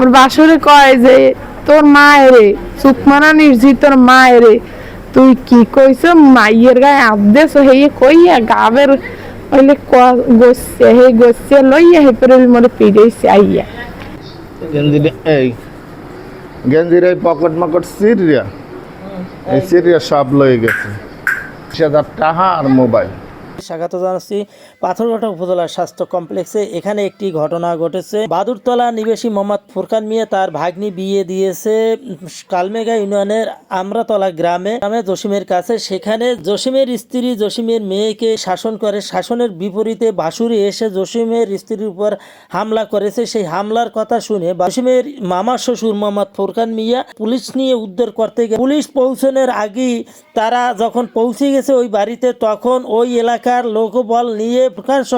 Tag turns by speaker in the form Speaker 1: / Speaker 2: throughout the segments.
Speaker 1: ওর বাসরে কয় যে তোর মা এরে সুকমানা নির্জি তোর মা এরে তুই কি কইছ মাইয়ের গায়ে আবদেছ হেয়ে কইয়া গাবের ওইলে গসছে হে গসছে লইয়া হে পরে মরে পিড়েছে আইয়া।
Speaker 2: এই গেঞ্জির এই পকেট মকট সিরিয়া। এই সিরিয়া সব লয়ে গেছে। বিশ হাজার টাকা আর মোবাইল।
Speaker 3: স্বাগত জানাচ্ছি। পাথরঘাটা উপজেলার স্বাস্থ্য কমপ্লেক্সে এখানে একটি ঘটনা ঘটেছে। বাদুরতলা নিবাসী মোহাম্মদ ফুরকান মিয়া তার ভাগ্নি বিয়ে দিয়েছে কালমেঘা ইউনিয়নের আমরাতলা গ্রামে গ্রামে জসিমের কাছে। সেখানে জসিমের স্ত্রী জসিমের মেয়েকে শাসন করে। শাসনের বিপরীতে ভাসুরি এসে জসিমের স্ত্রীর উপর হামলা করেছে। সেই হামলার কথা শুনে জসিমের মামা শ্বশুর মোহাম্মদ ফুরকান মিয়া পুলিশ নিয়ে উদ্ধার করতে গেলে পুলিশ পৌঁছানোর আগেই তারা যখন পৌঁছে গেছে ওই বাড়িতে, তখন ওই এলাকার লোকবল নিয়ে প্রকাশ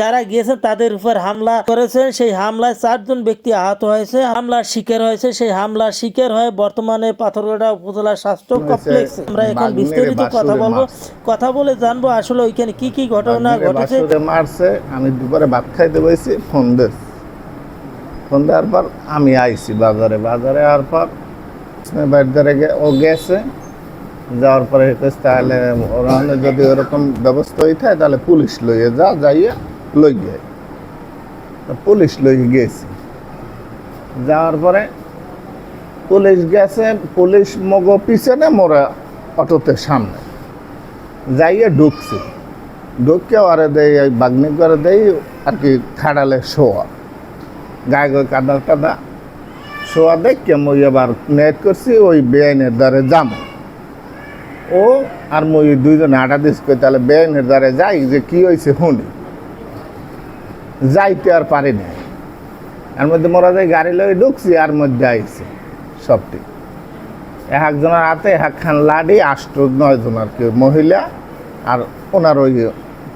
Speaker 3: যারা গিয়েছেন তাদের উপর হামলা করেছেন সেই হামলায় চারজন ব্যক্তি আহত হয়েছে। হামলার শিকার হয়েছে। সেই হামলার শিকার হয়ে বর্তমানে পাথরঘাটা উপজেলা স্বাস্থ্য কমপ্লেক্স আমরা এখন বিস্তারিত কথা বলব। কথা বলে জানব আসলে ওইখানে কি কি ঘটনা ঘটেছে।
Speaker 2: মারছে। আমি দুপুরে ভাত খাইতে বসেছি ফোন দিস। ফোন দেওয়ার পর আমি আইছি বাজারে। বাজারে আর পর ও গেছে। যাওয়ার পরে তাহলে ওরা যদি ওরকম ব্যবস্থা হয়ে থাকে তাহলে পুলিশ লইয়ে যা, যাইয়া লই তা পুলিশ লই গেছি। যাওয়ার পরে পুলিশ গেছে, পুলিশ মগো পিছনে মোরা অটোতে সামনে যাইয়ে ঢুকছি। ঢুকে ওরে দেই ওই বাগনি করে দেই, আর কি খাড়ালে শোয়া। গায়ে গায়ে কাদা কাদা শোয়া দেখে মই এবার নেট করছি, ওই বেআইনের দ্বারে যাম ও আর মই দুইজনে আটা দিস কই, তাহলে বেআইনের দ্বারে যাই, যে কি হয়েছে শুনি। যাইতে আর পারি না এর মধ্যে মোরা যাই গাড়ি লয়ে ঢুকছি, আর মধ্যে আইছে, সবটি। এক একজনের হাতে এক খান লাডি, আষ্ট নয় জন আর কি, মহিলা আর ওনার ওই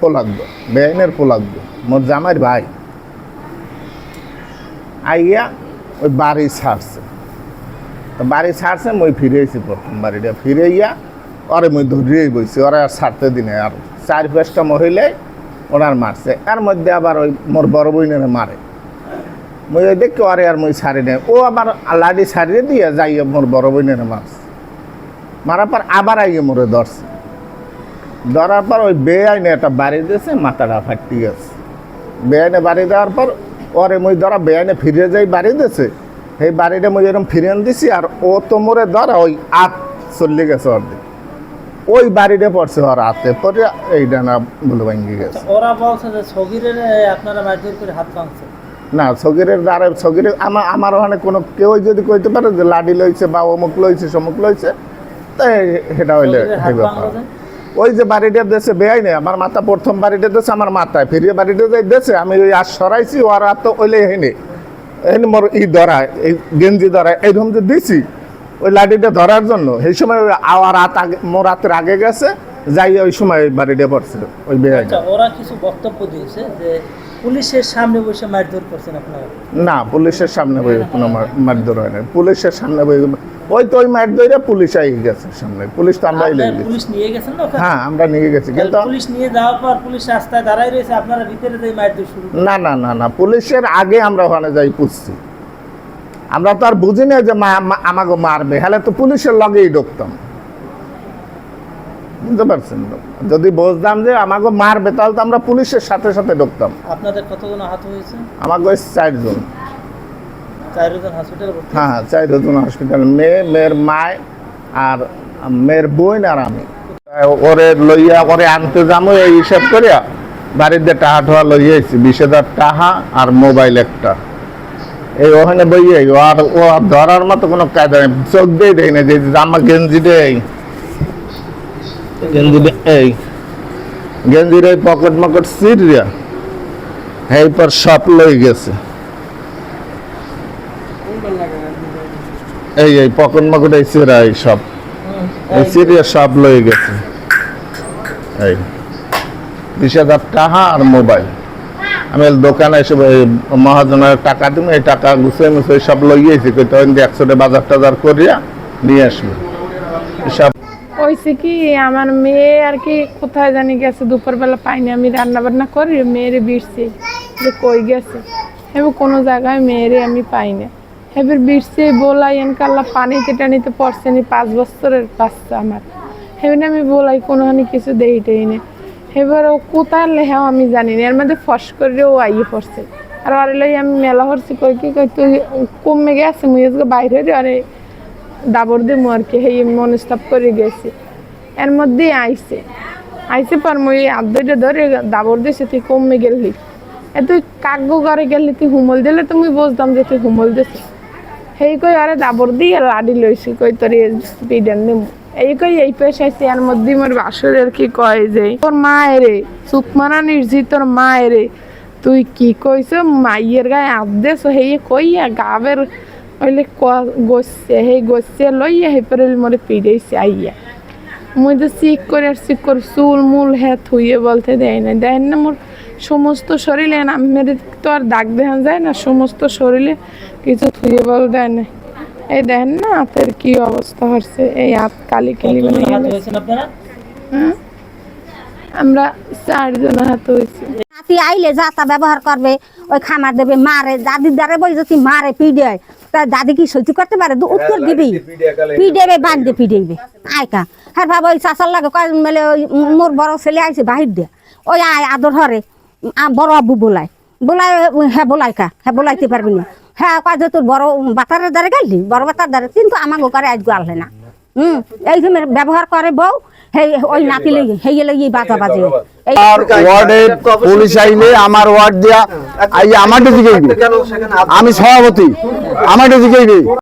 Speaker 2: পোলাগ্য বেআইনের পোলাগ্য মোর জামাইর ভাই। আইয়া ওই বাড়ি ছাড়ছে। তো বাড়ি ছাড়ছে, মই ফিরে এসেছি প্রথম বাড়িটা ফিরে ইয়া ওরে মই ধরিয়েই বইছি, ওরা আর ছাড়তে দিনে আর চার পাঁচটা মহিলাই ওনার মারছে। এর মধ্যে আবার ওই মোর বড় বইনের মারে। মই ওই দেখে ওরে আর মই ছাড়ি নেই। ও আবার লাডি ছাড়িয়ে দিয়ে যাইয়ে মোর বড় বইনের মারছে। মারার পর আবার আইয়ে মোরে ধরছে। ধরার পর ওই বেআইনে একটা বাড়ি দিয়েছে, মাথাটা ফাটি গেছে। বেআইনে বাড়ি দেওয়ার পর ওরে মই ধরা বেআইনে ফিরে যাই বাড়ি দিয়েছে, সেই বাড়িটা মই এরকম ফিরিয়ে দিছি আর ও তো মোরে ধরা ওই আত চলে গেছে অর্ধেক। ওই বাড়িটা পড়ছে ওর হাতে। পরে এই ডানা বলে ভাঙ্গি গেছে।
Speaker 3: ওরা বলছে যে ছবিরের আপনারা মারধর করে হাত ভাঙছে
Speaker 2: না সগিরের দ্বারা সগিরের আমার আমার ওখানে কোনো কেউ যদি কইতে পারে যে লাডি লইছে বা অমুক লইছে সমুক লইছে তাই সেটা হইলে এই? ওই যে বাড়িটা দেশে বেআই নেই আমার মাথা প্রথম বাড়িটা দেশে আমার মাথায়। ফিরিয়ে বাড়িটা যাই দেশে আমি ওই আর সরাইছি ওর আর তো ওইলে হেনে এনে মোর ই ধরা এই গেঞ্জি ধরা এইরকম যে দিছি ওই লাঠিটা ধরার জন্য। সেই সময় আওয়ার হাত আগে মোর হাতের আগে গেছে যাই ওই সময় বাড়িটা পড়ছিল ওই বেআই
Speaker 3: আচ্ছা ওরা কিছু বক্তব্য দিয়েছে যে পুলিশের সামনে বসে মারধর করছেন আপনারা?
Speaker 2: না পুলিশের সামনে বই কোনো মারধর হয় না পুলিশের সামনে বই ওই তো ওই মার ধরে পুলিশ আই গেছে সামনে। পুলিশ তো আমরাই লেগে গেছি।
Speaker 3: পুলিশ নিয়ে গেছেন না
Speaker 2: হ্যাঁ আমরা নিয়ে গেছি কিন্তু
Speaker 3: পুলিশ নিয়ে যাওয়ার পর পুলিশ রাস্তায় দাঁড়ায় রয়েছে আপনারা ভিতরে যাই মারধর শুরু
Speaker 2: না না না না পুলিশের আগে আমরা ওখানে যাই পুষছি। আমরা তো আর বুঝি না যে মা- আমাকে মারবে। হলে তো পুলিশের লগেই ঢুকতাম। বুঝতে পারছেন যদি বুঝতাম যে আমাকে মারবে তাহলে তো আমরা পুলিশের সাথে সাথে ঢুকতাম।
Speaker 3: আপনাদের কতজন আহত হয়েছে?
Speaker 2: আমাকে ওই চারজন। হ্যাঁ হ্যাঁ চারজন হসপিটাল মেয়ে মেয়ের মায় আর মেয়ের বোন আর আমি। ওরে লইয়া ওরে আনতে যাব এই হিসাব করিয়া বাড়িতে টাহা টোহা লইয়াছি বিশ হাজার টাহা আর মোবাইল একটা। এই ওখানে বইয়ে আর ও আর ধরার মতো কোনো কাজ নেই চোখ দিয়ে দেয় না যে জামা গেঞ্জি দেয়। গেঞ্জি এই। গেঞ্জির এই পকেট মকেট সিরিয়া পর সব লই গেছে। এই এই পকেট মকেট এই সিরা এই সব। এই সিরিয়া সব লই গেছে। এই। বিশ হাজার টাকা আর মোবাইল। আমি দোকানে এসে মহাজনের টাকা দিব এই টাকা গুছিয়ে মুছিয়ে সব লইয়েছি তখন একশোটা বাজার টাজার করিয়া নিয়ে আসবে। সব
Speaker 1: কি, আমার মেয়ে আর কি কোথায় জানি গেছে, দুপুরবেলা পাইনি। আমি রান্না বান্না করি, মেয়েরে বিরছি যে কই গেছে? আমি কোনো জায়গায় মেয়েরে আমি পাই না বিরসে বলাই এনকাল্লা পানিতে টানিতে পড়ছে নি, পাঁচ বছরের বাচ্চা আমার। এবার আমি বলাই কোনোখানে কিছু দেইটাই না। এবার ও কোথায় লেহাও আমি জানি না। এর মধ্যে ফস করে ও আইয়ে পড়ছে। আর আরে লই আমি মেলা হরছি কই কি, কই, তুই কমে গেছে, মুই আজকে বাইরে রে আরে দাবর দিমু আর কি সেই মনস্তাপ করে গেছি। এর মধ্যে আইছে। আইছে পর মুই আদ্যটা ধরে দাবর দিছে, তুই কমে গেলি। এ তুই কাগ্য করে গেলি, তুই হুমল দিলে তুমি বুঝতাম যে তুই হুমল দিছিস। সেই কই, আরে দাবর দিয়ে লাডি লইছি, কই তোর পিডেন দিম এই কই এই পেশাইছি এর মধ্যে মোর বাসুরের কি কয় যে, তোর মায়েরে চুপ মারা নির্জি তোর মায়েরে, তুই কি কইছ? মাইয়ের গায়ে আদেশ হেই কইয়া গাবের ওইলে গসছে সেই গসছে, লইয়া সেই পরে মোরে পিড়েছে আইয়া। মুই তো চিক করে আর চিক করে চুল, মূল হ্যাঁ থুইয়ে বলতে দেয় না দেয় না মোর সমস্ত শরীরে আমার তো আর দাগ দেখা যায় না, সমস্ত শরীরে কিছু থুইয়ে বল দেয় না এই দেখেন না হাতের কি অবস্থা হচ্ছে। এই হাত কালি কালি মানে হ্যাঁ? আমরা চারজন হাত হয়েছি।
Speaker 4: হাতি আইলে যা তা ব্যবহার করবে ওই খামার দেবে মারে দাদির দ্বারে বই যদি মারে পিডে তা দাদি কি সহ্য করতে পারে? দু উত্তর দিবি। পিডেবে বাঁধবে পিডেবে আয়কা হ্যাঁ বাবা ওই চাষার লাগে কয় মেলে ওই মোর বড় ছেলে আইছে বাহির দিয়ে। ওই আয় আদর হরে। আ, বড় আব্বু বোলায়। বোলায় হ্যাঁ বোলাই কা। হ্যাঁ বলাইতে পারবি না। হ্যাঁ যে তোর বড় বাতারের দ্বারে গেলি বড় বাতার দ্বারে। কিন্তু আমার করে আজ গালে না। হুম এই যে ব্যবহার করে বউ সেই ওই নাতি লেগে সেই লেগে বাজা বাজে।
Speaker 5: ওয়ার্ডে পুলিশ আইলে আমার ওয়ার্ড দিয়া আমার দিকে আমি সভাপতি। আমার দিকে